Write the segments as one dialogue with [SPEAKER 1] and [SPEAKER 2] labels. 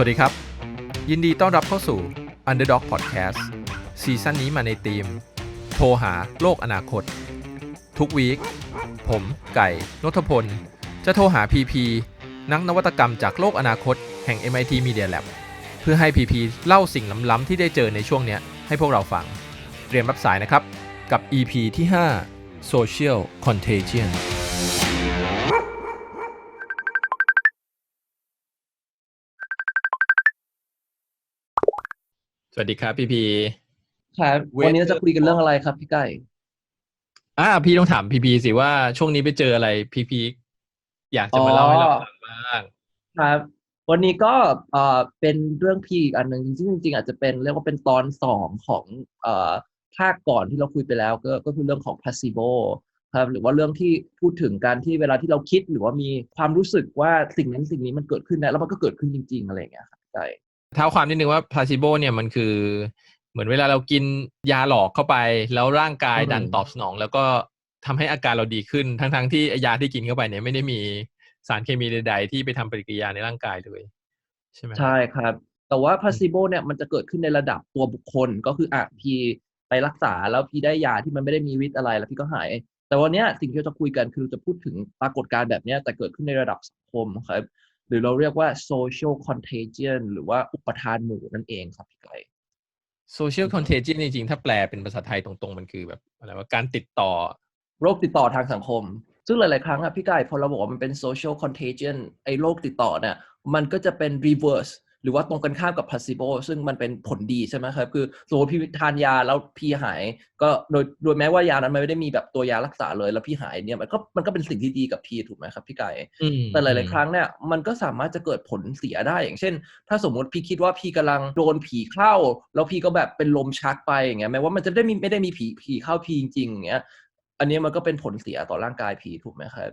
[SPEAKER 1] วัสดีครับ ยินดีต้อนรับเข้าสู่ Underdog Podcast ซีซั่นนี้มาในธีม โทรหาโลกอนาคต ทุกวีคผมไก่นทพล จะโทรหา PP นักนวัตกรรมจากโลกอนาคตแห่ง MIT Media Lab เพื่อให้ PP เล่าสิ่งล้ำๆที่ได้เจอในช่วงเนี้ยให้พวกเราฟัง เตรียมรับสายนะครับกับ EP ที่ 5 Social Contagion วัสดีครับพี่พี
[SPEAKER 2] ครับ
[SPEAKER 1] เวท
[SPEAKER 2] วันนี้เราจะคุยกันเรื่องอะไรครับพี่ไก่
[SPEAKER 1] อ่าพี่ต้องถามพีพีสิว่าช่วงนี้ไปเจออะไรพีพีอยากจะมาเล่าให้เราฟังบ้าง
[SPEAKER 2] ครับ วันนี้ก็เอ่อเป็นเรื่องพี่อีกอันหนึ่งจริงๆจริงๆอาจจะเป็นเรียกว่าเป็นตอนสองของเอ่อภาคก่อนที่เราคุยไปแล้ว ก็ก็คือเรื่องของ placebo ครับหรือว่าเรื่องที่พูดถึงการที่เวลาที่เราคิดหรือว่ามีความรู้สึกว่าสิ่งนั้นสิ่งนี้มันเกิดขึ้นนะแล้วมันก็เกิดขึ้นจริง ๆ อะไรอย่างเงี้ยครับพี่ไก่
[SPEAKER 1] เท้าความนิดนึงว่า placebo เนี่ยมันคือ เหมือนเวลาเรากินยาหลอกเข้าไป แล้วร่างกาย
[SPEAKER 2] อืม
[SPEAKER 1] ดันตอบสนอง แล้วก็ทำให้อาการเราดีขึ้น ทั้งๆที่ไอ้ยาที่กินเข้าไปเนี่ยไม่ได้มีสารเคมีใดๆ ที่ไปทำปฏิกิริยาในร่างกายเลยใช่ไหม
[SPEAKER 2] ใช่ครับ แต่ว่า placebo เนี่ยมันจะเกิดขึ้นในระดับตัวบุคคลก็คืออะพี่ไปรักษาแล้วพี่ได้ยาที่มันไม่ได้มีฤทธิ์อะไรแล้วพี่ก็หาย แต่วันเนี้ยสิ่งที่เราจะคุยกันคือจะพูดถึงปรากฏการณ์แบบเนี้ยแต่เกิดขึ้นในระดับสังคมครับ หรือเราเรียกว่า social contagion หรือว่าอุปทานหมู่นั่นเองครับพี่ไก่
[SPEAKER 1] social contagion จริงๆ ถ้าแปลเป็นภาษาไทยตรงๆ มันคือแบบอะไรว่าการติดต่อ
[SPEAKER 2] โรคติดต่อทางสังคม ซึ่งหลายๆ ครั้งอะพี่ไก่พอเราบอกว่ามันเป็น social contagion ไอ้โรคติดต่อเนี่ยมันก็จะเป็น reverse หรือว่าตรงกันข้ามกับ placebo ซึ่งมันเป็นผลดีใช่ไหมครับ คือสมมติพี่ทานยาแล้วพี่หาย ก็โดยโดยแม้ว่ายานั้นมันไม่ได้มีแบบตัวยารักษาเลย แล้วพี่หายเนี่ยมันก็มันก็เป็นสิ่งที่ดีกับพี่ถูกไหมครับพี่ไก่
[SPEAKER 1] อืม
[SPEAKER 2] แต่หลาย ๆ ครั้งเนี่ยมันก็สามารถจะเกิดผลเสียได้อย่างเช่น ถ้าสมมุติพี่คิดว่าพี่กำลังโดนผีเข้า แล้วพี่ก็แบบเป็นลมชักไปอย่างเงี้ยแม้ว่ามันจะไม่ได้มีไม่ได้มีผีผีเข้าพี่จริงๆอย่างเงี้ยอันนี้มันก็เป็นผลเสียต่อร่างกายผีถูกไหมครับ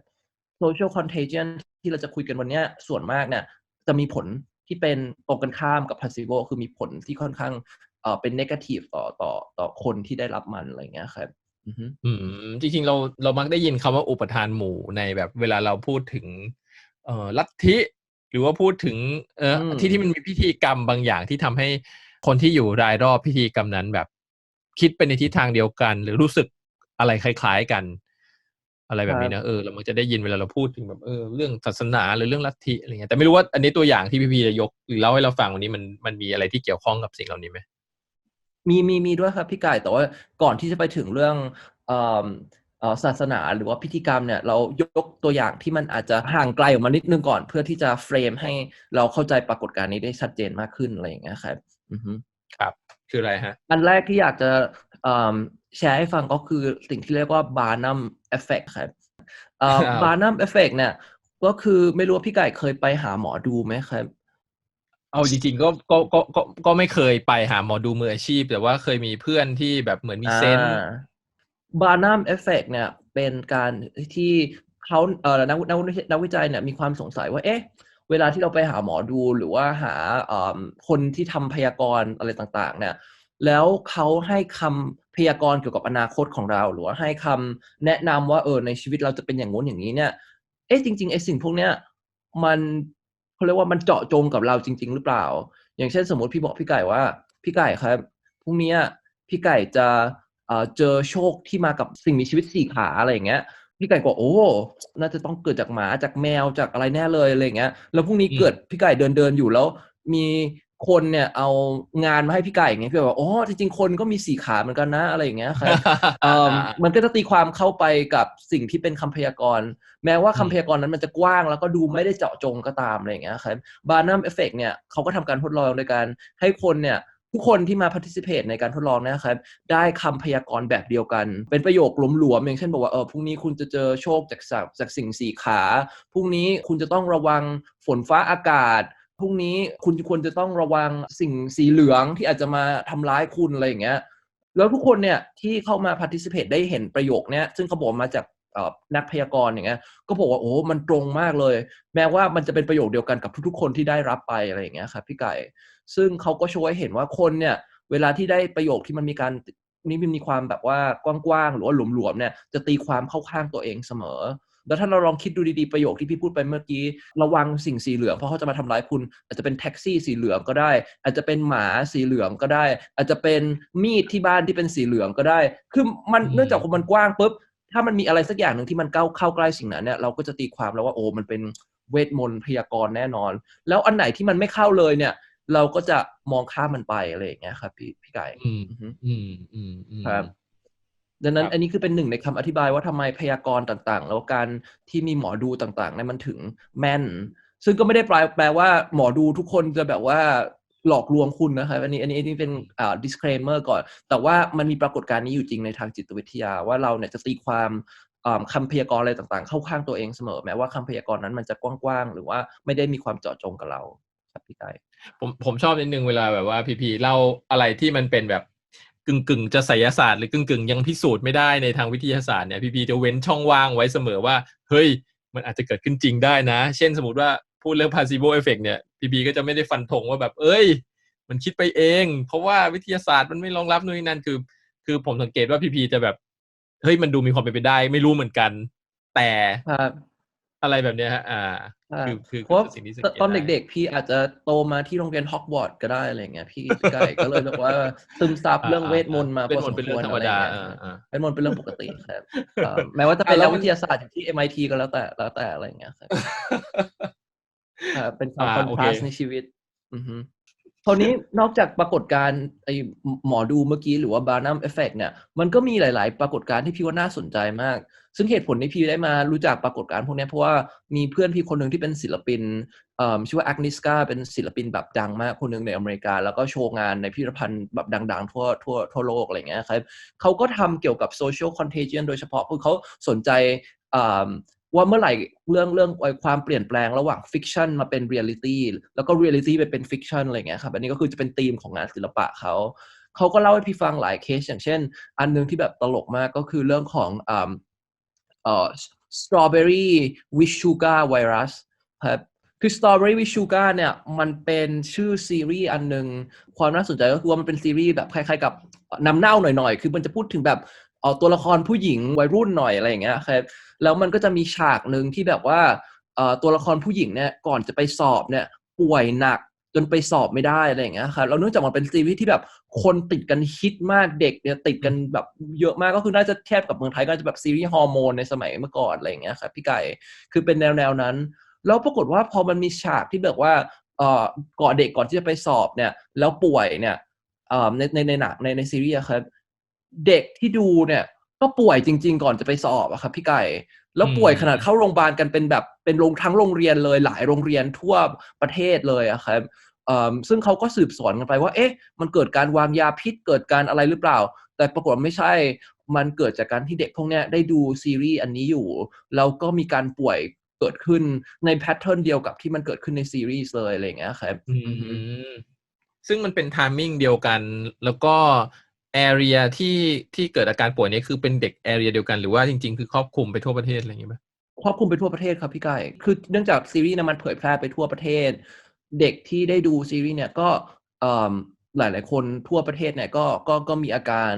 [SPEAKER 2] social contagion ที่เราจะคุยกันวันเนี้ยส่วนมากเนี่ยจะมีผล ที่เป็นตรงกันข้ามกับ placebo คือมีผลที่ค่อนข้างเอ่อเป็น negative ต่อต่อต่อคนที่ได้รับมันอะไรอย่างเงี้ยครับอือฮึ
[SPEAKER 1] อืมจริงๆเราเรามักได้ยินคำว่าอุปทานหมู่ในแบบเวลาเราพูดถึงเอ่อลัทธิหรือว่าพูดถึงเอ่ออ
[SPEAKER 2] ม
[SPEAKER 1] ที่ที่มันมีพิธีกรรมบางอย่างที่ทำให้คนที่อยู่รายรอบพิธีกรรมนั้นแบบ คิดไปในทิศทางเดียวกัน หรือรู้สึกอะไรคล้าย ๆกัน อะไรแบบนี้นะเออเรามักจะได้ยินเวลาเราพูดถึงแบบเออเรื่องศาสนาหรือเรื่องลัทธิอะไรเงี้ยแต่ไม่รู้ว่าอันนี้ตัวอย่างที่พี่พีจะยกหรือเล่าให้เราฟังวันนี้มันมันมีอะไรที่เกี่ยวข้องกับสิ่งเหล่านี้ไหม
[SPEAKER 2] มีมีมีด้วยครับพี่ไก่แต่ว่าก่อนที่จะไปถึงเรื่องเอ่อเอ่อศาสนาหรือว่าพิธีกรรมเนี่ยเรายกตัวอย่างที่มันอาจจะห่างไกลออกมานิดนึงก่อน เพื่อที่จะเฟรมให้เราเข้าใจปรากฏการณ์นี้ได้ชัดเจนมากขึ้นอะไรอย่างเงี้ยครับอือฮึ
[SPEAKER 1] ครับ คืออะไรฮะ
[SPEAKER 2] อันแรกที่อยากจะเอิ่ม แชร์ให้ฟังก็คือสิ่งที่เรียกว่า Barnum Effect ครับเอ่อ
[SPEAKER 1] ครับ
[SPEAKER 2] Barnum Effect เนี่ย ก็คือไม่รู้ว่าพี่ไก่เคยไปหาหมอดูไหมครับ
[SPEAKER 1] เอาจริงๆก็ก็ก็ก็ก็ไม่เคยไปหาหมอดูมืออาชีพ แต่ว่าเคยมีเพื่อนที่แบบเหมือนมีเซนส์
[SPEAKER 2] บาร์นัมเอฟเฟกเนี่ยเป็นการที่เขาเอ่อนักนักนักวิจัยเนี่ยมีความสงสัยว่าเอ๊ะเวลาที่เราไปหาหมอดูหรือว่าหาเอ่อคนที่ทำพยากรณ์อะไรต่าง ๆ เนี่ย แล้วเขาให้คำ พยากรณ์เกี่ยวกับอนาคตของเรา หรือว่าให้คำแนะนำว่าเออในชีวิตเราจะเป็นอย่างงู้นอย่างนี้เนี่ย เอ๊ะจริงๆไอ้สิ่งพวกเนี้ยมันเขาเรียกว่ามันเจาะจงกับเราจริง ๆ หรือเปล่า อย่างเช่นสมมติพี่บอกพี่ไก่ว่า พี่ไก่ครับพรุ่งนี้พี่ไก่จะเเจอโชคที่มากับสิ่งมีชีวิตสี่ขาอะไรอย่างเงี้ยพี่ไก่ก็โอ้ น่าจะต้องเกิดจากหมาจากแมวจากอะไรแน่เลยอะไรเงี้ย แล้วพรุ่งนี้เกิดพี่ไก่เดินเดินอยู่แล้ว มี คนเนี่ยเอางานมาให้พี่ไก่อย่างเงี้ยพี่ไก่บอกอ๋อจริงๆคนก็มีสี่ขาเหมือนกันนะอะไรอย่างเงี้ยครับเอิ่มมันก็จะตีความเข้าไปกับสิ่งที่เป็นคำพยากรณ์ แม้ว่า
[SPEAKER 1] อืม
[SPEAKER 2] คำพยากรณ์นั้นมันจะกว้าง แล้วก็ดูไม่ได้เจาะจงก็ตามอะไรอย่างเงี้ยครับบาร์นัมเอฟเฟกเนี่ยเขาก็ทำการทดลองโดยการให้คนเนี่ยทุกคนที่มา participate ในการทดลองเนะครับได้คำพยากรณ์แบบเดียวกัน เป็นประโยคหลวมๆอย่างเช่นบอกว่าเออพรุ่งนี้คุณจะเจอโชคจากสัตว์จากสิ่งสี่ขาพรุ่งนี้คุณจะต้องระวังฝนฟ้าอากาศ พรุ่งนี้คุณควรจะต้องระวังสิ่งสีเหลืองที่อาจจะมาทำร้ายคุณอะไรอย่างเงี้ยแล้วทุกคนเนี่ยที่เข้ามา participate ได้เห็นประโยคเนี้ยซึ่งเขาบอกมาจากนักพยากรณ์อย่างเงี้ยก็บอกว่าโอ้มันตรงมากเลย แม้ว่ามันจะเป็นประโยคเดียวกันกับทุกๆ คนที่ได้รับไปอะไรอย่างเงี้ยครับพี่ไก่ ซึ่งเขาก็ช่วยให้เห็นว่าคนเนี่ยเวลาที่ได้ประโยคที่มันมีการนี่มันมีความแบบว่ากว้างๆหรือว่าหลวมๆเนี่ยจะตีความเข้าข้างตัวเองเสมอ แล้วถ้าเราลองคิดดูดีๆประโยคที่พี่พูดไปเมื่อกี้ ระวังสิ่งสีเหลืองเพราะเขาจะมาทำร้ายคุณ อาจจะเป็นแท็กซี่สีเหลืองก็ได้ อาจจะเป็นหมาสีเหลืองก็ได้ อาจจะเป็นมีดที่บ้านที่เป็นสีเหลืองก็ได้ คือมัน
[SPEAKER 1] อืม
[SPEAKER 2] เนื่องจากมันกว้างปุ๊บถ้ามันมีอะไรสักอย่างหนึ่งที่มันเข้าเข้าใกล้สิ่งนั้นเนี่ยเราก็จะตีความแล้วว่าโอ้มันเป็นเวทมนต์พยากรณ์แน่นอน แล้วอันไหนที่มันไม่เข้าเลยเนี่ย เราก็จะมองข้ามมันไปอะไรอย่างเงี้ยครับพี่พี่ไก่
[SPEAKER 1] อืม
[SPEAKER 2] อือฮึ
[SPEAKER 1] อืมอืมอืม
[SPEAKER 2] ครับ ดังนั้น
[SPEAKER 1] ครับ
[SPEAKER 2] อันนี้คือเป็นหนึ่งในคำอธิบายว่าทำไมพยากรณ์ต่างๆ แล้วการที่มีหมอดูต่างๆเนี่ยมันถึงแม่น ซึ่งก็ไม่ได้แปลแปลว่าหมอดูทุกคนจะแบบว่าหลอกลวงคุณนะครับอันนี้อันนี้อันนี้เป็นอ่า disclaimer ก่อน แต่ว่ามันมีปรากฏการณ์นี้อยู่จริงในทางจิตวิทยา ว่าเราเนี่ยจะตีความอ่าคำพยากรณ์อะไรต่างๆ เข้าข้างตัวเองเสมอ แม้ว่าคำพยากรณ์นั้นมันจะกว้างๆ หรือว่าไม่ได้มีความเจาะจงกับเราครับพี่ไก่
[SPEAKER 1] ผมผมชอบนิดนึงเวลาแบบว่าพีพีเล่าอะไรที่มันเป็นแบบ กึ่งกึ่งจะไสยศาสตร์หรือกึ่งกึ่งยังพิสูจน์ไม่ได้ในทางวิทยาศาสตร์เนี่ยพีพีจะเว้นช่องว่างไว้เสมอว่า เฮ้ย มันอาจจะเกิดขึ้นจริงได้นะ เช่นสมมติว่าพูดเรื่อง placebo effect เนี่ยพีพีก็จะไม่ได้ฟันธงว่าแบบ เอ้ย มันคิดไปเอง เพราะว่าวิทยาศาสตร์มันไม่รองรับนู่นนนั่นคือ คือผมสังเกตว่าพีพีจะแบบเฮ้ยมันดูมีความเป็นไปได้ ไม่รู้เหมือนกัน แต่
[SPEAKER 2] ครับ
[SPEAKER 1] อะไรแบบเนี้ยฮะอ่า
[SPEAKER 2] อ่า
[SPEAKER 1] คือคือ
[SPEAKER 2] เพราะ
[SPEAKER 1] คือสิ่งที่สัง
[SPEAKER 2] ต
[SPEAKER 1] เกต
[SPEAKER 2] ตอน
[SPEAKER 1] ได้
[SPEAKER 2] เด็กๆ พี่อาจจะโตมาที่โรงเรียนฮอกวอตส์ก็ได้อะไรเงี้ยพี่พี่ไก่ก็เลยแบบว่าซึมซับเรื่องเวทมนต์มา
[SPEAKER 1] เวท
[SPEAKER 2] พอ
[SPEAKER 1] ม
[SPEAKER 2] ส
[SPEAKER 1] น
[SPEAKER 2] ม
[SPEAKER 1] ต์เป็น
[SPEAKER 2] ค
[SPEAKER 1] เรื่อ
[SPEAKER 2] วรง
[SPEAKER 1] ธร
[SPEAKER 2] อะ
[SPEAKER 1] รม
[SPEAKER 2] ไร
[SPEAKER 1] ดา
[SPEAKER 2] เงี้ย
[SPEAKER 1] อ่าอ่า
[SPEAKER 2] เวทมนต์เป็นเรื่องปกติครับเอ่อแม้ว่าจะเป็น
[SPEAKER 1] อะแล้
[SPEAKER 2] นั
[SPEAKER 1] ว
[SPEAKER 2] กวิทยาศาสตร์อย่างที่ MIT ก็แล้วแต่แล้วแต่อะไรเงี้ยครับครับเป็นความ
[SPEAKER 1] อ่า
[SPEAKER 2] คอน
[SPEAKER 1] โอ
[SPEAKER 2] ท
[SPEAKER 1] เค
[SPEAKER 2] ราสในชีวิต อือฮึ คราวนี้นอกจากปรากฏการณ์ไอหมอดูเมื่อกี้หรือว่าบาร์นัมเอฟเฟกเนี่ยมันก็มีหลาย ๆ ปรากฏการณ์ที่พี่ว่าน่าสนใจมาก ซึ่งเหตุผลที่พี่ได้มารู้จักปรากฏการณ์พวกนี้เพราะว่ามีเพื่อนพี่คนหนึ่งที่เป็นศิลปินชื่อว่าแอ n นิสกาเป็นศิลปินแบบดังมากคนหนึ่งในอเมริกา แล้วก็โชว์งานในพิพิธภัณฑ์แบบดัง ๆ ทั่วทั่วทั่วโลกอะไรเงี้ยครับเขาก็ทำเกี่ยวกับ social contagion โดยเฉพาะคือเขาสนใจว่าเมื่อไหร่เรื่องเรื่องไอความเปลี่ยนแปลงระหว่างฟิกชันมาเป็นเรียลิตี้แล้วก็เรียลิตี้ไปเป็นฟิกชันอะไรเงี้ยครับอันนี้ก็คือจะเป็นธีมของงานศิลปะเขาเขาก็เล่าให้พี่ฟังหลายเคส อย่างเช่น อันหนึงที่แบบตลกมากก็คือเรื่องของอ่าเอ่อ strawberry with sugar virus ครับคือ strawberry with sugar เนี่ยมันเป็นชื่อซีรีส์อันหนึงความน่าสนใจก็คือว่ามันเป็นซีรีส์แบบคล้ายๆกับนำเน่าหน่อยๆ คือมันจะพูดถึงแบบ อตัวละครผู้หญิงวัยรุ่นหน่อยอะไรอย่างเงี้ยครับแล้วมันก็จะมีฉากหนึ่งที่แบบว่าตัวละครผู้หญิงเนี่ยก่อนจะไปสอบเนี่ยป่วยหนักจนไปสอบไม่ได้อะไรอย่างเงี้ยครับแล้วเนื่องจากมันเป็นซีรีส์ที่แบบคนติดกันฮิตมากเด็กเนี่ยติดกันแบบเยอะมากก็คือน่าจะเทียบกับเมืองไทยก็จะแบบซีรีส์ฮอร์โมนในสมัยเมื่อก่อนอะไรอย่างเงี้ยครับพี่ไก่คือเป็นแนวแนวนั้น แล้วปรากฏว่าพอมันมีฉากที่แบบว่าเอ่อก่อนเด็กก่อนที่จะไปสอบเนี่ยแล้วป่วยเนี่ยในในในหนังในในซีรีส์อะครับ เด็กที่ดูเนี่ย ก็ป่วยจริง ๆ ก่อนจะไปสอบอะครับพี่ไก่แล้วป่วยขนาดเข้าโรงพยาบาลกันเป็นแบบเป็นโรงทั้งโรงเรียนเลยหลายโรงเรียนทั่วประเทศเลยอะครับเอ่อซึ่งเขาก็สืบสวนกันไปว่า เอ๊ะ มันเกิดการวางยาพิษเกิดการอะไรหรือเปล่า แต่ปรากฏว่าไม่ใช่ มันเกิดจากการที่เด็กพวกเนี้ยได้ดูซีรีส์อันนี้อยู่ แล้วก็มีการป่วยเกิดขึ้นในแพทเทิร์นเดียวกับที่มันเกิดขึ้นในซีรีส์เลยอะไรอย่างเงี้ยครับ
[SPEAKER 1] อืมซึ่งมันเป็นทามมิ่งเดียวกัน แล้วก็ แอเรียที่ที่เกิดอาการป่วยนี้คือเป็นเด็กแอเรียเดียวกันหรือว่าจริง ๆ คือครอบคลุมไปทั่วประเทศอะไรอย่างเงี้ยไหม
[SPEAKER 2] ครอบคลุมไปทั่วประเทศครับพี่ไก่คือเนื่องจากซีรีส์นะมันเผยแพร่ไปทั่วประเทศ เด็กที่ได้ดูซีรีส์เนี่ยก็เอ่อหลายคนทั่วประเทศเนี่ยก็ก็ก็มีอาการ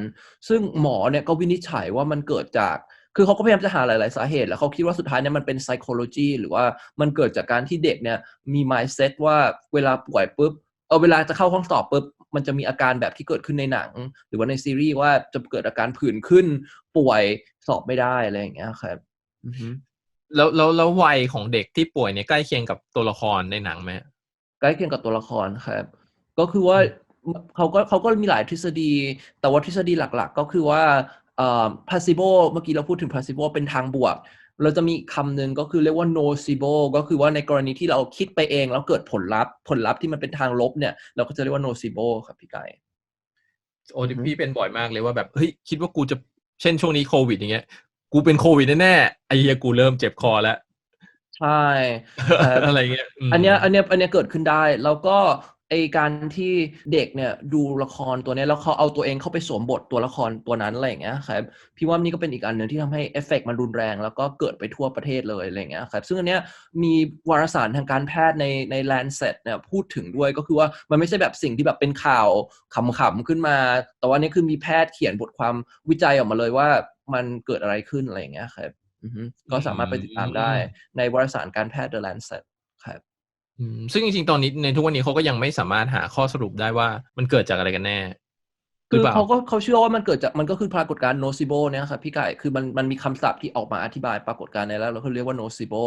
[SPEAKER 2] ซึ่งหมอเนี่ยก็วินิจฉัยว่ามันเกิดจาก คือเขาก็พยายามจะหาหลาย ๆ สาเหตุ แล้วเขาคิดว่าสุดท้ายเนี่ยมันเป็น psychology หรือว่ามันเกิดจากการที่เด็กเนี่ยมี mindset ว่าเวลาป่วยปุ๊บเออเวลาจะเข้าห้องสอบปุ๊บ มันจะมีอาการแบบที่เกิดขึ้นในหนัง หรือว่าในซีรีส์ว่าจะเกิดอาการผื่นขึ้นป่วยสอบไม่ได้อะไรอย่างเงี้ยครับอือฮึ
[SPEAKER 1] แล้วแล้วแล้ววัยของเด็กที่ป่วยเนี่ยใกล้เคียงกับตัวละครในหนังไหม
[SPEAKER 2] ใกล้เคียงกับตัวละครครับ ก็คือว่าเขาก็เขาก็มีหลายทฤษฎี แต่ว่าทฤษฎีหลัก ๆ ก็คือว่าเอ่อ placebo เมื่อกี้เราพูดถึง placebo เป็นทางบวก เราจะมีอีกคำหนึ่งก็คือเรียกว่า nocebo ก็คือว่าในกรณีที่เราคิดไปเองแล้วเกิดผลลัพธ์ ผลลัพธ์ที่มันเป็นทางลบเนี่ย เราก็จะเรียกว่า nocebo ครับพี่ไก่
[SPEAKER 1] โอ้
[SPEAKER 2] อือฮึ
[SPEAKER 1] พี่เป็นบ่อยมากเลยว่าแบบเฮ้ยคิดว่ากูจะเช่นช่วงนี้โควิดอย่างเงี้ย กูเป็นโควิดแน่ๆไอ้เหี้ยกูเริ่มเจ็บคอแล้ว
[SPEAKER 2] ใช่ครับ
[SPEAKER 1] อะไรเงี้ยม
[SPEAKER 2] อันเนี้ย อันเนี้ย อันเนี้ยเกิดขึ้นได้ แล้วก็ ไอการที่เด็กเนี่ยดูละครตัวนี้แล้วเขาเอาตัวเองเข้าไปสวมบทตัวละครตัวนั้นอะไรอย่างเงี้ยครับพี่ว่านี่ก็เป็นอีกอันหนึ่งที่ทำให้เอฟเฟกต์มันรุนแรง แล้วก็เกิดไปทั่วประเทศเลยอะไรอย่างเงี้ยครับซึ่งอันเนี้ยมีวารสารทางการแพทย์ในใน Lancet เนี่ยพูดถึงด้วยก็คือว่ามันไม่ใช่แบบสิ่งที่แบบเป็นข่าวขำๆขึ้นมา แต่ว่านี่คือมีแพทย์เขียนบทความวิจัยออกมาเลยว่ามันเกิดอะไรขึ้นอะไรอย่างเงี้ยครับก็สามารถไปติดตามได้ในวารสารการแพทย์ The Lancet ครับ
[SPEAKER 1] ซึ่งจริงๆ ตอนนี้ในทุกวันนี้เขาก็ยังไม่สามารถหาข้อสรุปได้ว่ามันเกิดจากอะไรกันแน่ห
[SPEAKER 2] คื
[SPEAKER 1] รือ
[SPEAKER 2] อ
[SPEAKER 1] เปล่า
[SPEAKER 2] เขาก็เขาเชื่อว่ามันเกิดจากมันก็คือปรากฏการณ์ nocebo เนี่ยครับพี่ไก่ คือมันมันมีคำศัพท์ที่ออกมาอธิบายปรากฏการณ์นี้แล้วเราก็เรียกว่า nocebo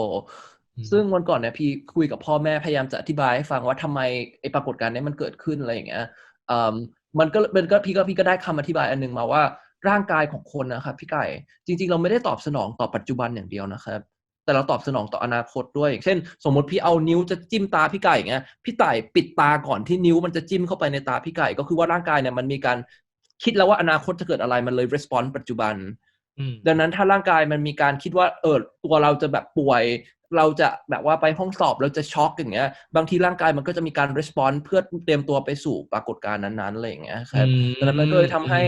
[SPEAKER 1] อืม
[SPEAKER 2] ซึ่งวันก่อนเนี่ยพี่คุยกับพ่อแม่พยายามจะอธิบายให้ฟังว่าทำไมไอ้ปรากฏการณ์นี้มันเกิดขึ้นอะไรอย่างเงี้ยอืมมันก็มันก็พี่ก็พี่ก็ได้คำอธิบายอันหนึงมาว่าร่างกายของคนนะครับพี่ไก่จริง ๆ เราไม่ได้ตอบสนองต่อปัจจุบันอย่างเดียวนะครับ แต่เราตอบสนองต่ออนาคตด้วยอย่างเช่น สมมติพี่เอานิ้วจะจิ้มตาพี่ไก่อย่างเงี้ยพี่ไก่ปิดตาก่อนที่นิ้วมันจะจิ้มเข้าไปในตาพี่ไก่ ก็คือว่าร่างกายเนี่ยมันมีการคิดแล้วว่าอนาคตจะเกิดอะไรมันเลย response ปัจจุบัน
[SPEAKER 1] อืม
[SPEAKER 2] ดังนั้นถ้าร่างกายมันมีการคิดว่าเออตัวเราจะแบบป่วย เราจะแบบว่าไปห้องสอบเราจะช็อกอย่างเงี้ย บางทีร่างกายมันก็จะมีการ response เพื่อเตรียมตัวไปสู่ปรากฏการณ์นั้นๆอะไรอย่างเงี้ยครับ
[SPEAKER 1] อืม
[SPEAKER 2] ดังนั้นมันก็เลยทำให้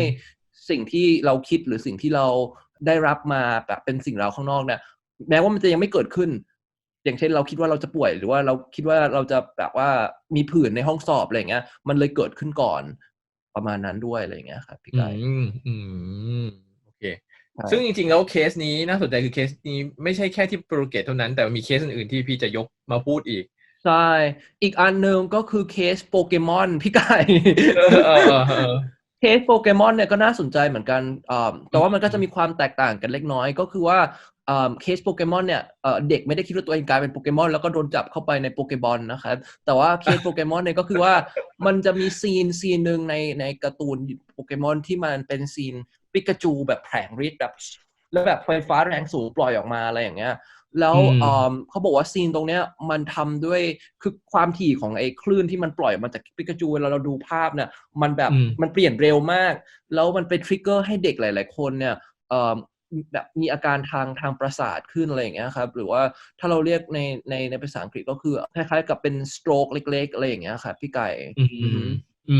[SPEAKER 2] สิ่งที่เราคิดหรือสิ่งที่เราได้รับมาแบบเป็นสิ่งเราข้างนอกเนี่ย แม้ว่ามันจะยังไม่เกิดขึ้น อย่างเช่นเราคิดว่าเราจะป่วย หรือว่าเราคิดว่าเราจะแบบว่ามีผื่นในห้องสอบอะไรอย่างเงี้ย มันเลยเกิดขึ้นก่อนประมาณนั้นด้วยอะไรอย่างเงี้ยครับพี่
[SPEAKER 1] อื
[SPEAKER 2] ไก่
[SPEAKER 1] มอืมโอเค
[SPEAKER 2] ใช่
[SPEAKER 1] ซึ่งจริงๆ แล้วเคสนี้น่าสนใจคือเคสนี้ไม่ใช่แค่ที่โปรตุเกสเท่านั้น แต่มีเคสอื่นๆที่พี่จะยกมาพูดอีก
[SPEAKER 2] ใช่ อีกอันหนึ่งก็คือเคสโปเกมอนพี่ไก่
[SPEAKER 1] เออเออเออเออ
[SPEAKER 2] เคสโปเกมอนเนี่ยก็น่าสนใจเหมือนกันอ่าแต่ว่ามันก็จะมีความแตกต่างกันเล็กน้อย ก็คือว่าอ่า เคสโปเกมอนเนี่ยเอ่อเด็กไม่ได้คิดว่าตัวเองกลายเป็นโปเกมอนแล้วก็โดนจับเข้าไปในโปเกบอลนะครับแต่ว่าเคสโปเกมอนเนี่ยก็คือว่ามันจะมีซีนซีนหนึ่งในในการ์ตูนโปเกมอนที่มันเป็นซีนปิกาจูแบบแผลงฤทธิ์แบบแล้วแบบไฟฟ้าแรงสูงปล่อยออกมาอะไรอย่างเงี้ยแล้ว
[SPEAKER 1] อืม
[SPEAKER 2] อ่าเขาบอกว่าซีนตรงเนี้ยมันทำด้วยคือความถี่ของไอ้คลื่นที่มันปล่อยมาจากปิกาจูเวลาเราดูภาพเนี่ยมันแบบ
[SPEAKER 1] อืม
[SPEAKER 2] มันเปลี่ยนเร็วมาก แล้วมันไปทริกเกอร์ให้เด็กหลาย ๆ คนเนี่ยเอ่อ แบบมีอาการทางทางประสาทขึ้นอะไรอย่างเงี้ยครับ หรือว่าถ้าเราเรียกในในในภาษาอังกฤษก็คือคล้ายๆกับเป็นสโตรกเล็ก ๆ อะไรอย่างเงี้ยครับพี่ไก่
[SPEAKER 1] อื
[SPEAKER 2] อือฮึ
[SPEAKER 1] มอื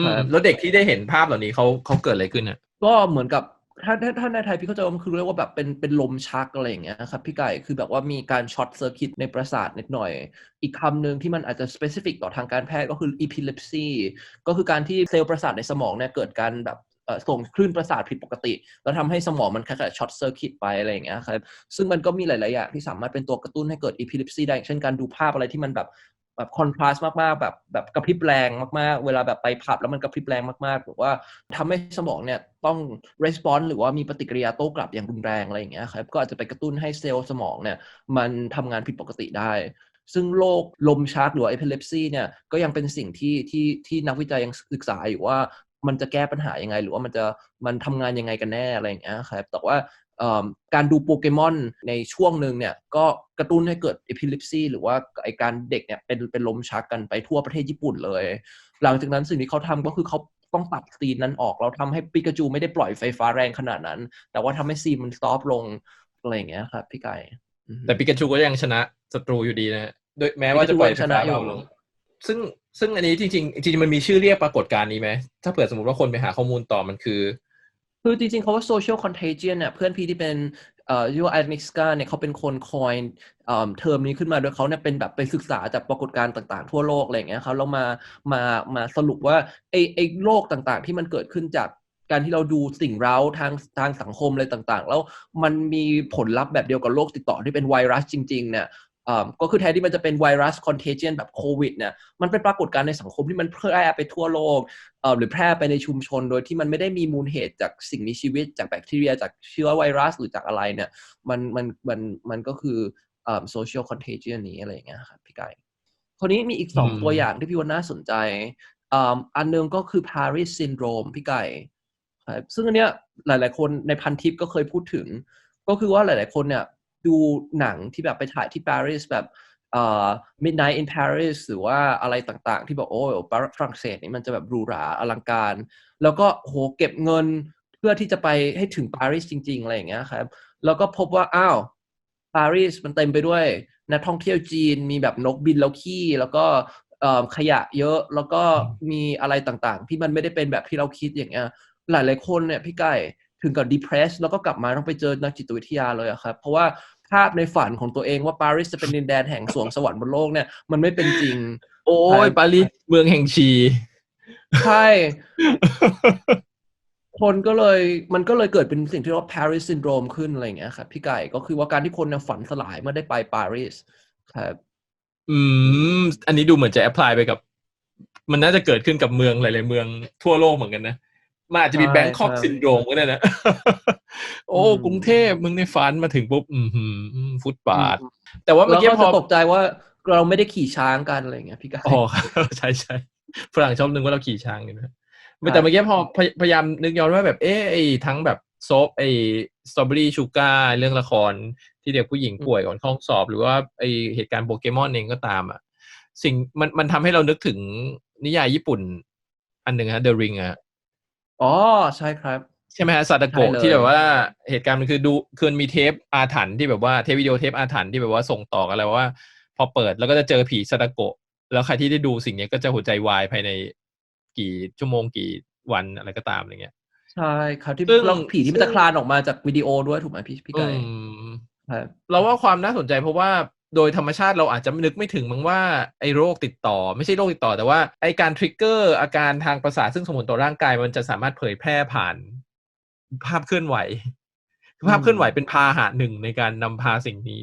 [SPEAKER 1] ม
[SPEAKER 2] ครับ
[SPEAKER 1] แล้วเด็กที่ได้เห็นภาพเหล่านี้เขาเขาเกิดอะไรขึ้นอะ
[SPEAKER 2] ก็เหมือนกับถ้าถ้าถ้าในไทยพี่เข้าใจว่ามันคือเรียกว่าแบบเป็นเป็นลมชักอะไรอย่างเงี้ยครับพี่ไก่คือแบบว่ามีการช็อตเซอร์กิตในประสาทนิดหน่อย อีกคำหนึ่งที่มันอาจจะ specific ต่อทางการแพทย์ก็คือ epilepsy ก็คือการที่เซลล์ประสาทในสมองเนี่ยเกิดการแบบเอ่อ ส่งคลื่นประสาทผิดปกติ แล้วทำให้สมองมันคล้ายๆช็อตเซอร์กิตไปอะไรอย่างเงี้ยครับซึ่งมันก็มีหลายๆอย่างที่สามารถเป็นตัวกระตุ้นให้เกิด epilepsy ได้เช่นการดูภาพอะไรที่มันแบบแบบคอนทราสต์มากๆแบบแบบกระพริบแรงมากๆ เวลาแบบไปผับแล้วมันกระพริบแรงมากๆหรือว่าทำให้สมองเนี่ยต้อง response หรือว่ามีปฏิกิริยาโต้กลับอย่างรุนแรงอะไรอย่างเงี้ยครับก็อาจจะไปกระตุ้นให้เซลล์สมองเนี่ยมันทำงานผิดปกติได้ ซึ่งโรคลมชักหรือว่า epilepsy เนี่ยก็ยังเป็นสิ่งที่ที่ที่นักวิจัยยังศึกษาอยู่ว่า มันจะแก้ปัญหายังไง หรือว่ามันจะมันทำงานยังไงกันแน่อะไรอย่างเงี้ยครับแต่ว่าเอิ่มการดูโปเกมอนในช่วงหนึ่งเนี่ยก็กระตุ้นให้เกิด epilepsy หรือว่าไอการเด็กเนี่ยเป็นเป็นลมชักกันไปทั่วประเทศญี่ปุ่นเลย หลังจากนั้นสิ่งที่เขาทำก็คือเขาต้องตัดซีนนั้นออกแล้วทำให้ปิกาจูไม่ได้ปล่อยไฟฟ้าแรงขนาดนั้น แต่ว่าทำให้ซีนมันซอฟลงอะไรอย่างเงี้ยครับพี่ไก่อือฮึ
[SPEAKER 1] แต่ปิกาจูก็ยังชนะศัตรูอยู่ดีนะฮะโดยแม้ว่าจะปล่อยไฟ
[SPEAKER 2] ปิกาจูยังช
[SPEAKER 1] ฟ้า
[SPEAKER 2] นะอยู่
[SPEAKER 1] เบาลงซึ่ง ซึ่งอันนี้จริงๆจริงๆมันมีชื่อเรียกปรากฏการณ์นี้ไหม ถ้าเผื่อสมมติว่าคนไปหาข้อมูลต่อมันคือ
[SPEAKER 2] คือจริงๆเขาว่า social contagion เนี่ยเพื่อนพี่ที่เป็นเอ่อชื่อว่า a d m i x k a เนี่ยเขาเป็นคนคอยเอ่อเทอมนี้ขึ้นมาโดยเขาเนี่ยเป็นแบบไปศึกษาจากปรากฏการณ์ต่างๆ ทั่วโลกอะไรอย่างเงี้ยเขาเรามามามาสรุปว่าไอไอโรคต่างๆ ที่มันเกิดขึ้นจากการที่เราดูสิ่งเร้าทางทางสังคมอะไรต่างๆ แล้วมันมีผลลัพธ์แบบเดียวกับโรคติดต่อที่เป็นไวรัสจริง ๆ เนี่ย ก็คือแทนที่มันจะเป็นไวรัส contagion แบบโควิดเนี่ยมันเป็นปรากฏการณ์ในสังคมที่มันแพร่ไปทั่วโลกเอ่อหรือแพร่ไปในชุมชนโดยที่มันไม่ได้มีมูลเหตุจากสิ่งมีชีวิต จากแบคทีเรีย จากเชื้อไวรัสหรือจากอะไรเนี่ยมันมันมันมันก็คือเอ่อ social contagion นี้อะไรอย่างเงี้ยครับพี่ไก่คราวนี้มีอีกสอง
[SPEAKER 1] อืม
[SPEAKER 2] ตัวอย่างที่พี่ว่าน่าสนใจอ่าอันหนึงก็คือ Paris syndrome พี่ไก่ครับซึ่งอันเนี้ยหลาย ๆ คนในพันทิปก็เคยพูดถึง ก็คือว่าหลาย ๆ คนเนี่ย ดูหนังที่แบบไปถ่ายที่ปารีสแบบเอ่อ Midnight in Paris หรือว่าอะไรต่างๆ ที่บอกโอ้ฝรั่งเศสนี่มันจะแบบหรูหราอลังการ แล้วก็โหเก็บเงินเพื่อที่จะไปให้ถึงปารีสจริง ๆ อะไรอย่างเงี้ยครับ แล้วก็พบว่าอ้าวปารีสมันเต็มไปด้วยนักท่องเที่ยวจีนมีแบบนกบินแล้วขี้แล้วก็ขยะเยอะแล้วก็มีอะไรต่างๆ ที่มันไม่ได้เป็นแบบที่เราคิดอย่างเงี้ยหลายๆคนเนี่ยพี่ไก่ถึงกับ depressed แล้วก็กลับมาต้องไปเจอนักจิตวิทยาเลยครับ เพราะว่า ภาพในฝันของตัวเองว่าปารีสจะเป็นดินแดนแห่งสวงสวรรค์บนโลกเนี่ย มันไม่เป็นจริง
[SPEAKER 1] โอ้ยปารีสเมืองแห่งชี
[SPEAKER 2] ใช่ คนก็เลยมันก็เลยเกิดเป็นสิ่งที่เรียกว่า Paris syndrome ขึ้นอะไรอย่างเงี้ยครับพี่ไก่ก็คือว่าการที่คนเนี่ยฝันสลายเมื่อได้ไปปารีสครับ
[SPEAKER 1] อืม อันนี้ดูเหมือนจะแอพพลายไปกับ มันน่าจะเกิดขึ้นกับเมืองหลาย ๆ เมืองทั่วโลกเหมือนกันนะ มันอาจจะมี
[SPEAKER 2] ใช่
[SPEAKER 1] แบงคอก
[SPEAKER 2] ใช่
[SPEAKER 1] ซินโดรมก็ได้นะ โอ้
[SPEAKER 2] อืม
[SPEAKER 1] กรุงเทพมึงในฝันมาถึงปุ๊บอืมหืมอืมฟุตบาท แต่ว่าเมื่
[SPEAKER 2] แล้
[SPEAKER 1] อ
[SPEAKER 2] ว
[SPEAKER 1] กี้
[SPEAKER 2] ก็
[SPEAKER 1] พ
[SPEAKER 2] จะ
[SPEAKER 1] อ
[SPEAKER 2] ตกใจว่าเราไม่ได้ขี่ช้างกันอะไรอย่างเงี้ยพี่ไก่
[SPEAKER 1] อ๋อใช่ใช่ฝรั่งชอบนึกว่าเราขี่ช้างอยู่นะ
[SPEAKER 2] ครับ
[SPEAKER 1] แต่เมื่อกี้พอพยพยายามนึกย้อนว่าแบบ เอ๊ะไอ้ทั้งแบบโซฟไอ้สตรอเบอรี่ชูการ์เรื่องละครที่เด็กผู้หญิงป่วยก่อนเข้าห้องสอบ หรือว่าไอ้เหตุการณ์โปเกมอนเองก็ตามอะ สิ่งมันมันทำให้เรานึกถึงนิยายญี่ปุ่น อันหนึ่งฮะ The Ring อะ
[SPEAKER 2] อ๋ อใช่ครับ
[SPEAKER 1] ใช่ไหมฮะซาดาโกะ
[SPEAKER 2] ใช่เลย
[SPEAKER 1] ที่แบบว่าเหตุการณ์มันคือดูคือมันมีเทปอาถรรพ์ที่แบบว่าเทปวิดีโอเทปอาถรรพ์ที่แบบว่าส่งต่อกันแล้วว่า พอเปิดแล้วก็จะเจอผีซาดาโกะแล้วใครที่ได้ดูสิ่งนี้ก็จะหัวใจวายภายในกี่ชั่วโมงกี่วันอะไรก็ตามอะไรเงี้ย
[SPEAKER 2] ใช่ครับที่
[SPEAKER 1] ซึ่ง
[SPEAKER 2] เราผีที่มัน
[SPEAKER 1] ซึ่
[SPEAKER 2] จะ
[SPEAKER 1] ง
[SPEAKER 2] คลานออกมาจากวิดีโอด้วยถูกไหมพี่พี่ไก่
[SPEAKER 1] อืม
[SPEAKER 2] ครับ
[SPEAKER 1] เราว่าความน่าสนใจเพราะว่า โดยธรรมชาติเราอาจจะนึกไม่ถึงมั้งว่าไอ้โรคติดต่อ ไม่ใช่โรคติดต่อแต่ว่าไอ้การทริกเกอร์อาการทางประสาทซึ่งสมผลต่อร่างกายมันจะสามารถเผยแพร่ผ่าน ภาพเคลื่อนไหวคือภาพเคลื่อนไหวเป็นพาหะหนึ่งในการนำพาสิ่งนี้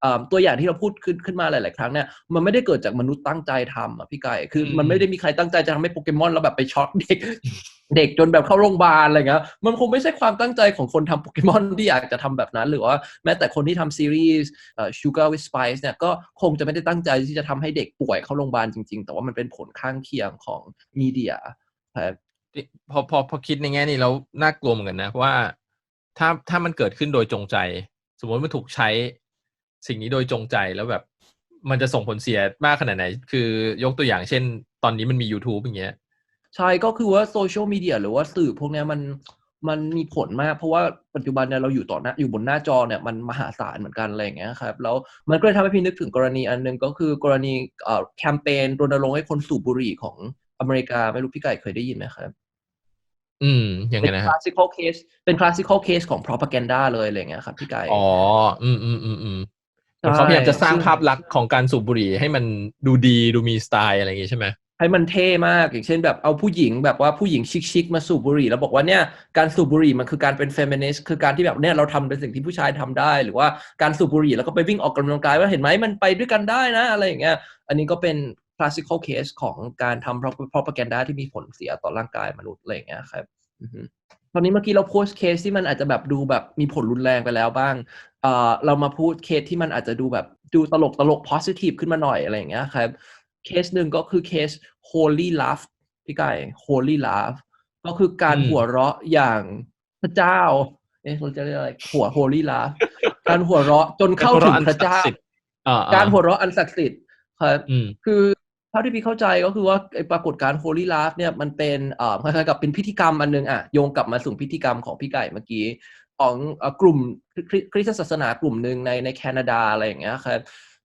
[SPEAKER 2] เอ่อตัวอย่างที่เราพูดขึ้นขึ้นมาหลาย ๆ ครั้งเนี่ยมันไม่ได้เกิดจากมนุษย์ตั้งใจทำอะพี่ไก่คืออ
[SPEAKER 1] ม
[SPEAKER 2] มันไม่ได้มีใครตั้งใจจะทำให้โปเกมอนแล้วแบบไปช็อตเด็ก เด็กจนแบบเข้าโรงพยาบาลอะไรเงี้ย มันคงไม่ใช่ความตั้งใจของคนทำโปเกมอนที่อยากจะทำแบบนั้น หรือว่าแม้แต่คนที่ทำซีรีส์ Sugar with Spice เนี่ยก็คงจะไม่ได้ตั้งใจที่จะทำให้เด็กป่วยเข้าโรงพยาบาลจริง ๆ แต่ว่ามันเป็นผลข้างเคียงของมีเดีย
[SPEAKER 1] พอพอพอคิดในแง่นี้แล้วน่ากลัวเหมือนกันนะว่าถ้าถ้ามันเกิดขึ้นโดยจงใจ สมมติมันถูกใช้สิ่งนี้โดยจงใจแล้วแบบ มันจะส่งผลเสียมากขนาดไหน คือยกตัวอย่างเช่น ตอนนี้มันมี YouTube อย่างเงี้ย
[SPEAKER 2] ใช่ก็คือว่าโซเชียลมีเดียหรือว่าสื่อพวกเนี้ยมันมันมีผลมาก เพราะว่าปัจจุบันเนี่ยเราอยู่ต่อหน้าอยู่บนหน้าจอเนี่ยมันมหาศาลเหมือนกันอะไรอย่างเงี้ยครับแล้วมันก็เลยทำให้พี่นึกถึงกรณีอันหนึงก็คือกรณีเอ่อแคมเปญรณรงค์ให้คนสูบบุหรี่ของอเมริกาไม่รู้พี่ไก่เคยได้ยินไหมครับ
[SPEAKER 1] อืมยังไง
[SPEAKER 2] เป็น
[SPEAKER 1] นะ
[SPEAKER 2] ค
[SPEAKER 1] ฮะ
[SPEAKER 2] ลาสสิคอลเคสเป็นคลาสสิคอลเคสของ propaganda เลยอะไรอย่างเงี้ยครับพี่ไก่
[SPEAKER 1] อ๋ออืมอืมอืมอืม
[SPEAKER 2] ใช่
[SPEAKER 1] เขาพยายามจะสร้าง
[SPEAKER 2] ซึ่ง
[SPEAKER 1] ภาพลักษณ์ของการสูบบุหรี่ให้มันดูดีดูมีสไตล์อะไรอย่างงี้ใช่ไหม
[SPEAKER 2] ให้มันเท่มากอย่างเช่นแบบเอาผู้หญิงแบบว่าผู้หญิงชิคๆมาสูบบุหรี่แล้วบอกว่าเนี่ยการสูบบุหรี่มันคือการเป็นเฟมินิสต์คือการที่แบบเนี่ยเราทำเป็นสิ่งที่ผู้ชายทำได้ หรือว่าการสูบบุหรี่แล้วก็ไปวิ่งออกกำลังกายว่าเห็นไหมมันไปด้วยกันได้นะ อะไรอย่างเงี้ยอันนี้ก็เป็น classical case ของการทำ propaganda ที่มีผลเสียต่อร่างกายมนุษย์อะไรอย่างเงี้ยครับตอนนี้เมื่อกี้เราโพสเคสที่มันอาจจะแบบดูแบบมีผลรุนแรงไปแล้วบ้างเออเรามาพูดเคสที่มันอาจจะดูแบบดูตลกตลก positive ขึ้นมาหน่อยอะไรอย่างเงี้ยครับ เคสหนึ่งก็คือเคส holy laugh พี่ไก่ holy laugh ก็คือการ
[SPEAKER 1] อืม
[SPEAKER 2] หัวเราะอย่างพระเจ้า เอ๊ะเราจะเรียกอะไร หัว holy laugh การหัวเราะจนเข้าถึงพระเจ้า
[SPEAKER 1] อ่า
[SPEAKER 2] การหัวเราะอันศักดิ์สิทธิ์ครับ
[SPEAKER 1] อืม
[SPEAKER 2] คือเท่าที่พี่เข้าใจก็คือว่าไอ้ปรากฏการณ์ Holy Laugh เนี่ยมันเป็นเอ่อคล้ายๆกับเป็นพิธีกรรมอันนึงอะโยงกลับมาสู่พิธีกรรมของพี่ไก่เมื่อกี้ของเอ่อกลุ่มคริคริสตศาสนากลุ่มหนึ่งในในแคนาดาอะไรอย่างเงี้ยครับ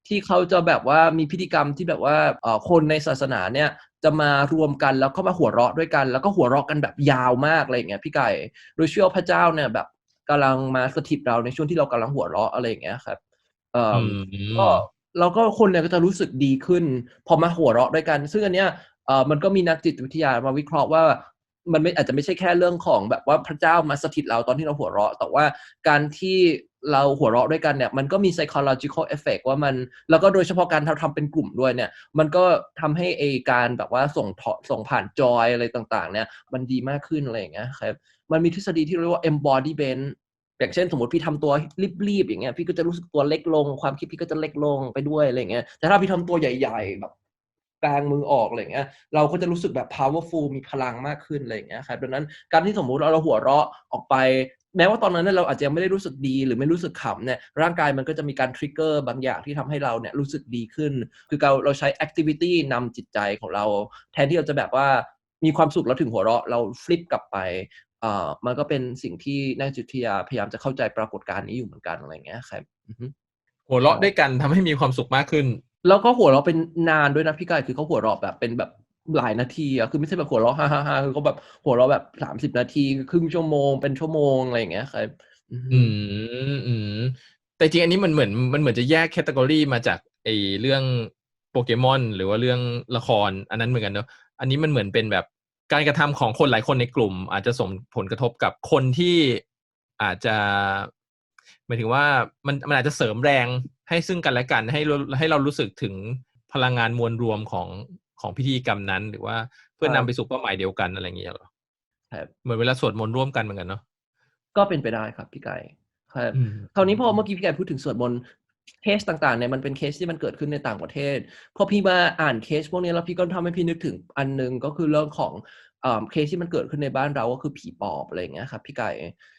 [SPEAKER 2] ที่เขาจะแบบว่ามีพิธีกรรมที่แบบว่าเอ่อคนในศาสนาเนี่ยจะมารวมกันแล้วก็มาหัวเราะด้วยกัน แล้วก็หัวเราะกันแบบยาวมากอะไรอย่างเงี้ยพี่ไก่โดยเชื่อว่าพระเจ้าเนี่ยแบบกำลังมาสถิตเราในช่วงที่เรากำลังหัวเราะอะไรอย่างเงี้ยครับเอ่ออ
[SPEAKER 1] อืม
[SPEAKER 2] ก็เราก็คนเนี่ยก็จะรู้สึกดีขึ้น พอมาหัวเราะด้วยกัน ซึ่งอันเนี้ยเอ่อมันก็มีนักจิตวิทยามาวิเคราะห์ว่ามันไม่อาจจะไม่ใช่แค่เรื่องของแบบว่าพระเจ้ามาสถิตเราตอนที่เราหัวเราะ แต่ว่าการที่ เราหัวเราะด้วยกันเนี่ยมันก็มี psychological effect ว่ามันแล้วก็โดยเฉพาะการทำทำเป็นกลุ่มด้วยเนี่ย มันก็ทำให้ไอการแบบว่าส่งถอส่งผ่านจอยอะไรต่าง ๆ เนี่ย มันดีมากขึ้นอะไรอย่างเงี้ยครับมันมีทฤษฎีที่เรียกว่า embodiment อย่างเช่น สมมติพี่ทำตัวรีบๆอย่างเงี้ยพี่ก็จะรู้สึกตัวเล็กลง ความคิดพี่ก็จะเล็กลงไปด้วยอะไรอย่างเงี้ยแต่ถ้าพี่ทำตัวใหญ่ๆแบบกลางมือออกอะไรอย่างเงี้ยเราก็จะรู้สึกแบบ powerful มีพลังมากขึ้นอะไรอย่างเงี้ยครับดังนั้นการที่สมมุติเราเราหัวเราะออกไป แม้ว่าตอนนั้นเนยเราอาจจะยังไม่ได้รู้สึกดีหรือไม่รู้สึกขำเนี่ยร่างกายมันก็จะมีการทริกเกอร์บางอย่างที่ทำให้เราเนี่ยรู้สึกดีขึ้น คือเราเราใช้ activity นำจิตใจของเรา แทนที่เราจะแบบว่ามีความสุขแล้วถึงหัวเราะเราฟลิปกลับไปเอ่อมันก็เป็นสิ่งที่นักจิตวิทยาพยายามจะเข้าใจปรากฏการณ์นี้อยู่เหมือนกันอะไรอย่างเงี้ยครับอือฮึ
[SPEAKER 1] หัวเราะด้วยกันทำให้มีความสุขมากขึ้น
[SPEAKER 2] แล้วก็หัวเราะเป็นนานด้วยนะพี่กายคือเขาหัวเราะแบบเป็นแบบ หลายนาทีอะคือไม่ใช่แบบหัวเราะฮ่าฮ่าฮ่าคือเขาแบบหัวเราะแบบสามสิบนาที ครึ่งชั่วโมงเป็นชั่วโมงอะไรอย่างเงี้ยครับอื
[SPEAKER 1] มอืมแต่จริงอันนี้มันเหมือนมันเหมือนจะแยกแคตตากรีมาจากไอเรื่องโปเกมอนหรือว่าเรื่องละคร อันนั้นเหมือนกันเนอะอันนี้มันเหมือนเป็นแบบการกระทำของคนหลายคนในกลุ่ม อาจจะส่งผลกระทบกับคนที่อาจจะหมายถึงว่ามันมันอาจจะเสริมแรงให้ซึ่งกันและกันให้ให้เรารู้สึกถึงพลังงานมวลรวมของ ของพิธีกรรมนั้น หรือว่าเพื่อนำไปสู่เป้าหมายเดียวกันอะไรอย่างเงี้ยเหรอ
[SPEAKER 2] ครับ
[SPEAKER 1] เหมือนเวลาสวดมนต์ร่วมกันเหมือนกันเนาะ
[SPEAKER 2] ก็เป็นไปได้ครับพี่ไก่ครับ
[SPEAKER 1] อืม
[SPEAKER 2] คราวนี้พอเมื่อกี้พี่ไก่พูดถึงสวดมนต์เคสต่างๆเนี่ยมันเป็นเคสที่มันเกิดขึ้นในต่างประเทศพอพี่มาอ่านเคสพวกนี้แล้วพี่ก็ทำให้พี่นึกถึงอันหนึงก็คือเรื่องของอ่าเคสที่มันเกิดขึ้นในบ้านเราก็คือผีปอบอะไรอย่างเงี้ยครับพี่ไก่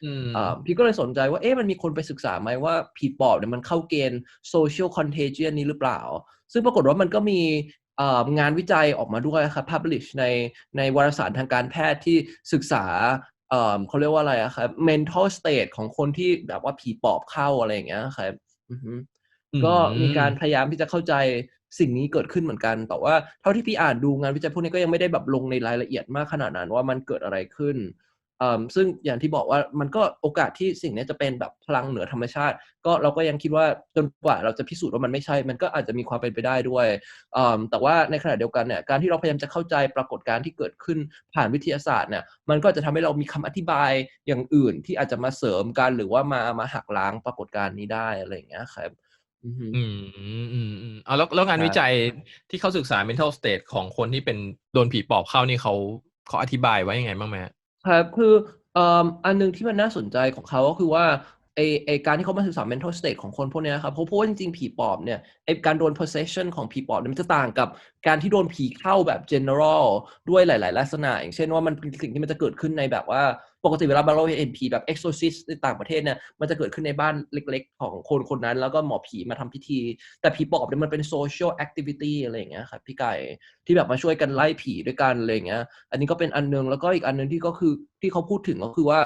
[SPEAKER 1] อืม
[SPEAKER 2] อ่าพี่ก็เลยสนใจว่าเอ๊ะมันมีคนไปศึกษาไหมว่าผีปอบเนี่ยมันเข้าเกณฑ์ social contagion นี้หรือเปล่า ซึ่งปรากฏว่ามันก็มีอ่า งานวิจัยออกมาด้วยครับ publish ในในวารสารทางการแพทย์ที่ศึกษาเอ่อเขาเรียกว่าอะไรอะครับ mental state ของคนที่แบบว่าผีปอบเข้าอะไรอย่างเงี้ยครับอือฮึก็มีการพยายามที่จะเข้าใจสิ่งนี้เกิดขึ้นเหมือนกัน แต่ว่าเท่าที่พี่อ่านดูงานวิจัยพวกนี้ก็ยังไม่ได้แบบลงในรายละเอียดมากขนาดนั้นว่ามันเกิดอะไรขึ้นอืม ซึ่งอย่างที่บอกว่ามันก็โอกาสที่สิ่งนี้จะเป็นแบบพลังเหนือธรรมชาติ ก็เราก็ยังคิดว่าจนกว่าเราจะพิสูจน์ว่ามันไม่ใช่ มันก็อาจจะมีความเป็นไปได้ด้วยแต่ว่าในขณะเดียวกันเนี่ยการที่เราพยายามจะเข้าใจปรากฏการณ์ที่เกิดขึ้นผ่านวิทยาศาสตร์เนี่ยมันก็จะทำให้เรามีคำอธิบายอย่างอื่นที่อาจจะมาเสริมกันหรือว่ามามาหักล้างปรากฏการณ์นี้ได้อะไรอย่างเงี้ยครับอื
[SPEAKER 1] มอืมอืมอืมเอาแล้วแล้วงานวิจัยที่เขาศึกษา mental state ของคนที่เป็นโดนผีปอบเข้านี่เขาเขาอธิบายไว้ยังไงบ้างไหม
[SPEAKER 2] ครับคืออันหนึงที่มันน่าสนใจของเขาก็คือว่าไอไอการที่เขามาศึกษา mental state ของคนพวกนี้ครับเพราะเพราะว่าจริงๆ ผีปอบเนี่ยไอการโดน possession ของผีปอบเนี่ยมันจะต่างกับการที่โดนผีเข้าแบบ general ด้วยหลาย ๆ ลักษณะ อย่างเช่นว่ามันเป็นสิ่งที่มันจะเกิดขึ้นในแบบว่า ปกติเวลาเราเห็นผีแบบ exorcist ในต่างประเทศเนี่ยมันจะเกิดขึ้นในบ้านเล็กๆ ของคนคนนั้น แล้วก็หมอผีมาทำพิธี แต่ผีปอบเนี่ยมันเป็น social activity อะไรอย่างเงี้ยครับพี่ไก่ที่แบบมาช่วยกันไล่ผีด้วยกันอะไรอย่างเงี้ย อันนี้ก็เป็นอันหนึงแล้วก็อีกอันหนึงที่ก็คือที่เขาพูดถึงก็คือว่า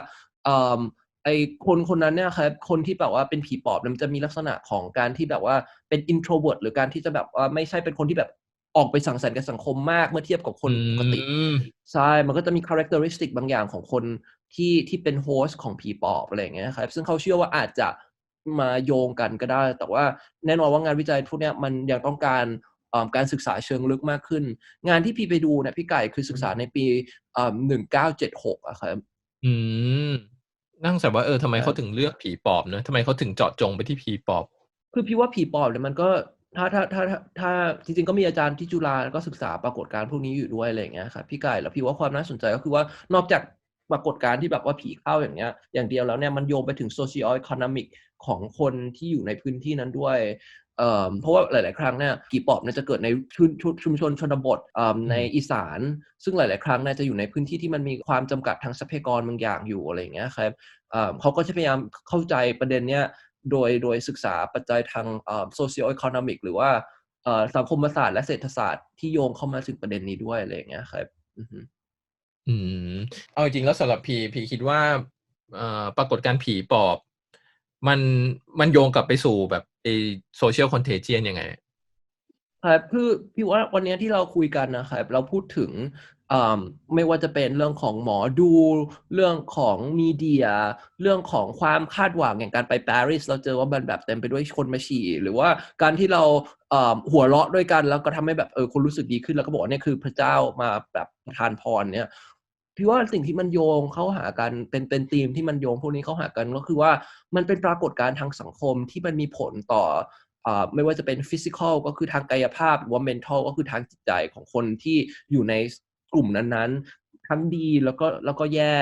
[SPEAKER 2] ออไอคนคนนั้นเนี่ยครับคนที่แบบว่าเป็นผีปอบเนี่ยมันจะมีลักษณะของการที่แบบว่าเป็น introvert หรือการที่จะแบบว่าไม่ใช่เป็นคนที่แบบ ออกไปสังสรรค์กับสังคมมากเมื่อเทียบกับคนปกติ
[SPEAKER 1] อืม
[SPEAKER 2] ใช่ มันก็จะมี characteristic บางอย่างของคนที่ที่เป็นโฮสต์ของผีปอบอะไรอย่างเงี้ยครับซึ่งเขาเชื่อว่าอาจจะมาโยงกันก็ได้ แต่ว่าแน่นอนว่างานวิจัยพวกเนี้ยมันยังต้องการเอ่อการศึกษาเชิงลึกมากขึ้น งานที่พี่ไปดูเนี่ยพี่ไก่คือศึกษาในปีหนึ่งเก้าเจ็ดหกอะครับ
[SPEAKER 1] อืมนั่งแต่ว่าเออทำไม
[SPEAKER 2] ครับ
[SPEAKER 1] เขาถึงเลือกผีปอบเนอะทำไมเขาถึงเจาะจงไปที่ผีปอบ
[SPEAKER 2] คือพี่ว่าผีปอบเนี่ยมันก็ ถ้าถ้าถ้าถ้าถ้าจริงๆก็มีอาจารย์ที่จุฬาก็ศึกษาปรากฏการณ์พวกนี้อยู่ด้วยอะไรอย่างเงี้ยครับพี่ไก่แล้วพี่ว่าความน่าสนใจก็คือว่านอกจากปรากฏการณ์ที่แบบว่าผีเข้าอย่างเงี้ย อย่างเดียวแล้วเนี่ยมันโยงไปถึง socio economic ของคนที่อยู่ในพื้นที่นั้นด้วยเอ่อเพราะว่าหลาย ๆ ครั้งเนี่ยผีปอบเนี่ยจะเกิดในชุมชุมชุมชนชนบทเอ่อในอีสาน ซึ่งหลาย ๆ ครั้งเนี่ยจะอยู่ในพื้นที่ที่มันมีความจำกัดทางทรัพยากรบางอย่างอยู่อะไรอย่างเงี้ยครับเอ่อเขาก็จะพยายามเข้าใจประเด็นเนี้ย โดยโดยศึกษาปัจจัยทางเอ่อ socio economic หรือว่าเอ่อสังคมศาสตร์และเศรษฐศาสตร์ที่โยงเข้ามาถึงประเด็นนี้ด้วยอะไรอย่างเงี้ยครับอือฮึ
[SPEAKER 1] อืมเอาจริงๆแล้วสำหรับพีพีคิดว่าเอ่อปรากฏการณ์ผีปอบ มันมันโยงกลับไปสู่แบบไอโซเชียลคอนเทเจียนยังไง
[SPEAKER 2] ครับคือพี่ว่าวันนี้ที่เราคุยกันนะครับเราพูดถึงอ่า ไม่ว่าจะเป็นเรื่องของหมอดู เรื่องของมีเดีย เรื่องของความคาดหวังอย่างการไปปารีสเราเจอว่ามันแบบเต็มไปด้วยคนมาฉี่ หรือว่าการที่เราหัวเราะด้วยกันแล้วก็ทำให้แบบเออคนรู้สึกดีขึ้นแล้วก็บอกว่าเนี่ยคือพระเจ้ามาแบบประทานพรเนี่ยพี่ว่าสิ่งที่มันโยงเข้าหากันเป็นเป็นธีมที่มันโยงพวกนี้เข้าหากันก็คือว่ามันเป็นปรากฏการณ์ทางสังคมที่มันมีผลต่อไม่ว่าจะเป็นฟิสิกอลก็คือทางกายภาพหรือว่า mental ก็คือทางจิตใจของคนที่อยู่ใน กลุ่มนั้นๆ ทั้งดีแล้วก็แล้วก็แย่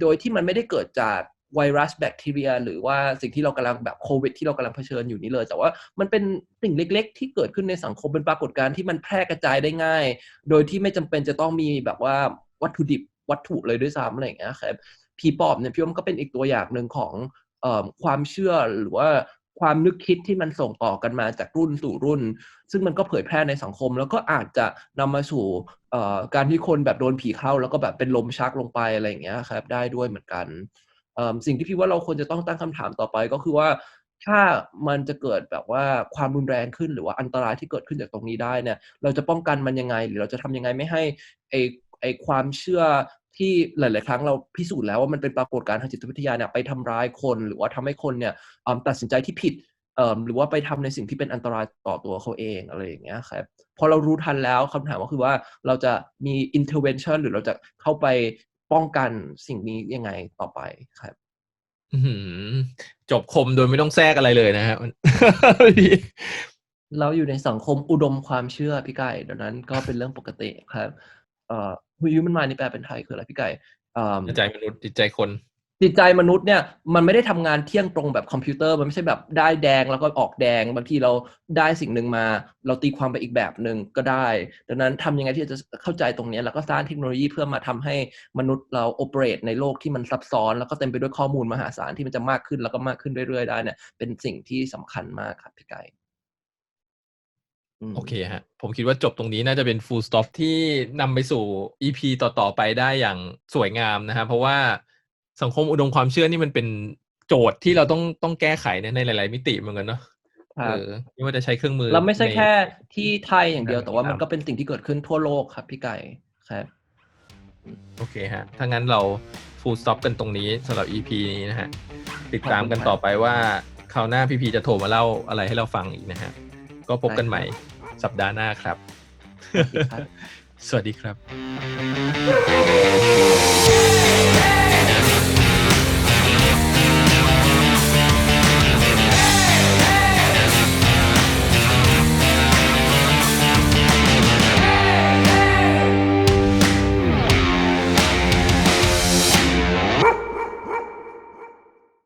[SPEAKER 2] โดยที่มันไม่ได้เกิดจากไวรัสแบคทีเรีย หรือว่าสิ่งที่เรากำลังแบบโควิด ที่เรากำลังเผชิญอยู่นี้เลย แต่ว่ามันเป็นสิ่งเล็ก ๆ ที่เกิดขึ้นในสังคมเป็นปรากฏการณ์ที่มันแพร่กระจายได้ง่าย โดยที่ไม่จำเป็นจะต้องมีแบบว่าวัตถุดิบวัตถุเลยด้วยซ้ำอะไรอย่างเงี้ยครับผีปอบเนี่ยพี่ว่ามันก็เป็นอีกตัวอย่างหนึ่งของอความเชื่อหรือว่า ความนึกคิดที่มันส่งต่อกันมาจากรุ่นสู่รุ่น ซึ่งมันก็เผยแพร่ในสังคม แล้วก็อาจจะนำมาสู่การที่คนแบบโดนผีเข้า แล้วก็แบบเป็นลมชักลงไปอะไรอย่างเงี้ยครับ ได้ด้วยเหมือนกันสิ่งที่พี่ว่าเราควรจะต้องตั้งคำถามต่อไปก็คือว่าถ้ามันจะเกิดแบบว่าความรุนแรงขึ้นหรือว่าอันตรายที่เกิดขึ้นจากตรงนี้ได้เนี่ย เราจะป้องกันมันยังไง หรือเราจะทำยังไงไม่ให้ไอไอความเชื่อ ที่หลาย ๆ ครั้งเราพิสูจน์แล้วว่ามันเป็นปรากฏการณ์ทางจิตวิทยาเนี่ยไปทำร้ายคน หรือว่าทำให้คนเนี่ยอืมตัดสินใจที่ผิดเอ่อหรือว่าไปทำในสิ่งที่เป็นอันตรายต่อตัวเขาเองอะไรอย่างเงี้ยครับพอเรารู้ทันแล้วคำถามก็คือว่าเราจะมี intervention หรือเราจะเข้าไปป้องกันสิ่งนี้ยังไงต่อไปครับ
[SPEAKER 1] อื้อหือจบคมโดยไม่ต้องแทรกอะไรเลยนะฮะ
[SPEAKER 2] เราอยู่ในสังคมอุดมความเชื่อพี่ไก่ดังนั้นก็เป็นเรื่องปกติครับ เอ่อ human mind นี่แปลเป็นไทยคืออะไรพี่ไก่เอ่อ
[SPEAKER 1] จิตใจมนุษย์จิตใจคน
[SPEAKER 2] จิตใจมนุษย์เนี่ยมันไม่ได้ทำงานเที่ยงตรงแบบคอมพิวเตอร์มันไม่ใช่แบบได้แดงแล้วก็ออกแดงบางทีเราได้สิ่งหนึ่งมา เราตีความไปอีกแบบหนึ่งก็ได้ ดังนั้นทำยังไงที่จะเข้าใจตรงเนี้ยแล้วก็สร้างเทคโนโลยีเพื่อมาทำให้มนุษย์เราโอเปเรตในโลกที่มันซับซ้อน แล้วก็เต็มไปด้วยข้อมูลมหาศาลที่มันจะมากขึ้นแล้วก็มากขึ้นเรื่อยๆได้เนี่ยเป็นสิ่งที่สำคัญมากครับพี่ไก่ม
[SPEAKER 1] โอเคฮะ ผมคิดว่าจบตรงนี้น่าจะเป็น full stop ที่นำไปสู่ EP ต่อ ๆ ไปได้อย่างสวยงามนะฮะ เพราะว่าสังคมอุดมความเชื่อนี่มันเป็นโจทย์ที่เราต้องต้องแก้ไขในในหลาย ๆ มิติเหมือนกันเนาะ
[SPEAKER 2] ครั
[SPEAKER 1] เอบอไม่ว่าจะใช้เครื่องมือ
[SPEAKER 2] แล้วไม่ใช่
[SPEAKER 1] น
[SPEAKER 2] แค่ที่ไทยอย่างเดียว
[SPEAKER 1] ใน
[SPEAKER 2] แต่ว่ามัน
[SPEAKER 1] ครับ
[SPEAKER 2] ก็เป็นสิ่งที่เกิดขึ้นทั่วโลกครับพี่ไก่ครับ
[SPEAKER 1] โอเคฮะ ถ้างั้นเรา full stop กันตรงนี้สำหรับ EP นี้นะฮะ ติดตามกันต่อไปว่าคราวหน้าพี่พีจะโทรมาเล่าอะไรให้เราฟังอีกนะฮะ ก็พบกันใหม่ สัปดาห์หน้าครับ
[SPEAKER 2] สวัสดีครับ
[SPEAKER 1] สวัสดีครับ